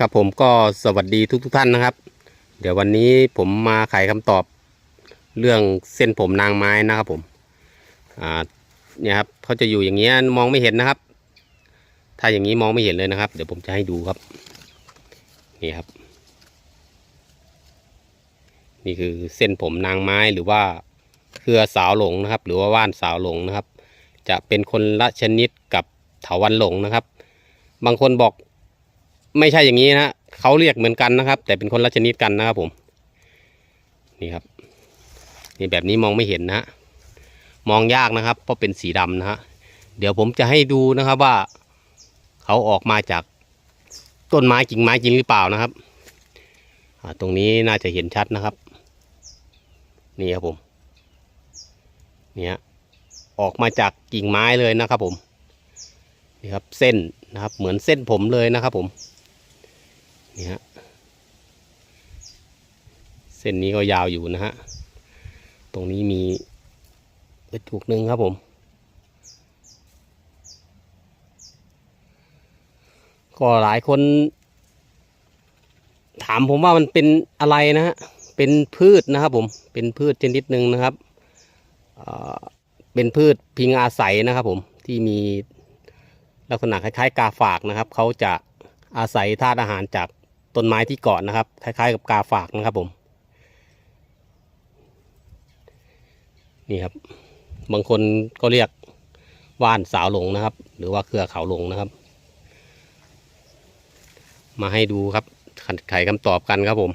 ครับผมก็สวัสดีทุกทท่านนะครับ เดี๋ยววันนี้ผมมาไขคำตอบเรื่องเส้นผมนางไม้นะครับผมอ่าเนี่ยครับเขาจะอยู่อย่างเงี้ยมองไม่เห็นนะครับ ถ้าอย่างนี้มองไม่เห็นเลยนะครับ เดี๋ยวผมจะให้ดูครับ นี่ครับ นี่คือเส้นผมนางไม้หรือว่าเครือสาวหลงนะครับ หรือว่าว่านสาวหลงนะครับ จะเป็นคนละชนิดกับเถาวันหลงนะครับ บางคนบอก ไม่ใช่อย่างนี้นะเขาเรียกเหมือนกันนะครับ แต่เป็นคนละชนิดกันนะครับผม นี่ครับ นี่แบบนี้มองไม่เห็นนะมองยากนะครับ เพราะเป็นสีดำนะฮะเดี๋ยวผมจะให้ดูนะครับว่าเขาออกมาจากต้นไม้กิ่งไม้จริงหรือเปล่านะครับตรงนี้น่าจะเห็นชัดนะครับ นี่ครับผมเนี่ยออกมาจากกิ่งไม้เลยนะครับผมนี่ครับเส้นนะครับเหมือนเส้นผมเลยนะครับผม นี่ฮะเส้นนี้ก็ยาวอยู่นะฮะ ตรงนี้มีกระจุกหนึ่งครับผม ก็หลายคน ถามผมว่ามันเป็นอะไรนะฮะ เป็นพืชนะครับผม เป็นพืชชนิดหนึ่งนะครับเเป็นพืชพิงอาศัยนะครับผม ที่มีลักษณะคล้ายๆ กาฝากนะครับ เขาจะอาศัยธาตุอาหารจาก ต้นไม้ที่เกาะนะครับ คล้ายๆ กับกาฝากนะครับผม นี่ครับ บางคนก็เรียกว่านสาวหลงนะครับ หรือว่าเครือเขาหลงนะครับ มาให้ดูครับไขคำตอบกันครับผม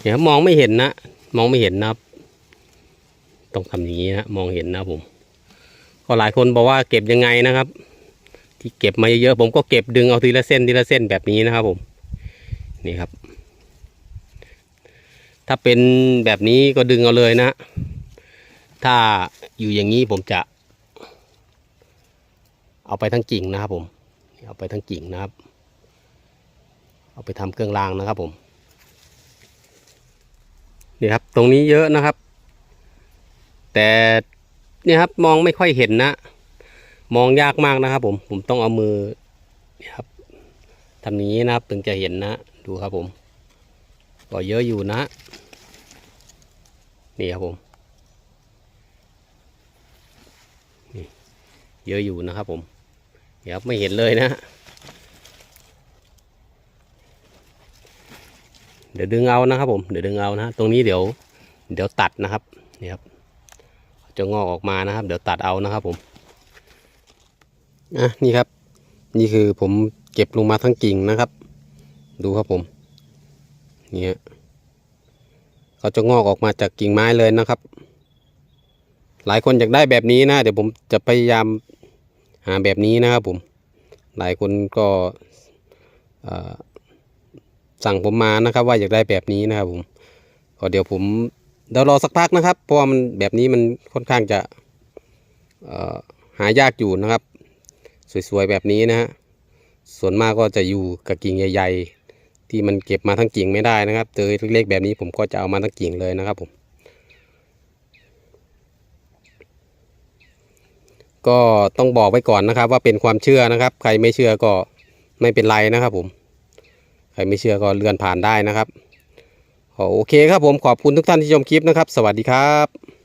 เนี่ยครับมองไม่เห็นนะ มองไม่เห็นนะครับ ต้องทำอย่างนี้นะ มองเห็นนะผม ก็หลายคนบอกว่าเก็บยังไงนะครับ ที่เก็บมาเยอะๆผมก็เก็บดึงเอาทีละเส้นทีละเส้นแบบนี้นะครับผมนี่ครับ ถ้าเป็นแบบนี้ก็ดึงเอาเลยนะ ถ้าอยู่อย่างนี้ผมจะ เอาไปทั้งกิ่งนะครับผมเอาไปทั้งกิ่งนะครับ เอาไปทำเครื่องรางนะครับผมนี่ครับ ตรงนี้เยอะนะครับ แต่ เนี่ยครับมองไม่ค่อยเห็นนะ มองยากมากนะครับ ผมผมต้องเอามือนี่ครับทำอย่างนี้นะครับถึงจะเห็นนะ ดูครับผมก็เยอะอยู่นะ นี่ครับผมนี่เยอะอยู่นะครับผมเดี๋ยวไม่เห็นเลยนะ เดี๋ยวดึงเอานะครับผมเดี๋ยวดึงเอานะตรงนี้เดี๋ยว เดี๋ยวตัดนะครับนี่ครับ จะงอกออกมานะครับ เดี๋ยวตัดเอานะครับผมอะนี่ครับ นี่คือผมเก็บลงมาทั้งกิ่งนะครับ ดูครับผมเนี่ยเขาจะงอกออกมาจากกิ่งไม้เลยนะครับ หลายคนอยากได้แบบนี้นะ เดี๋ยวผมจะพยายามหาแบบนี้นะครับผม หลายคนก็สั่งผมมานะครับ ว่าอยากได้แบบนี้นะครับผมก็เดี๋ยวผม เดี๋ยวรอสักพักนะครับเพราะว่ามันแบบนี้มันค่อนข้างจะหายากอยู่นะครับ สวยๆแบบนี้นะฮะส่วนมากก็จะอยู่กับกิ่งใหญ่ๆ ที่มันเก็บมาทั้งกิ่งไม่ได้นะครับเจอเล็กๆแบบนี้ผมก็จะเอามาทั้งกิ่งเลยนะครับผมก็ต้องบอกไว้ก่อนนะครับ ว่าเป็นความเชื่อนะครับ ใครไม่เชื่อก็ไม่เป็นไรนะครับผม ใครไม่เชื่อก็เลื่อนผ่านได้นะครับ โอเคครับผมขอบคุณทุกท่านที่ชมคลิปนะครับ สวัสดีครับ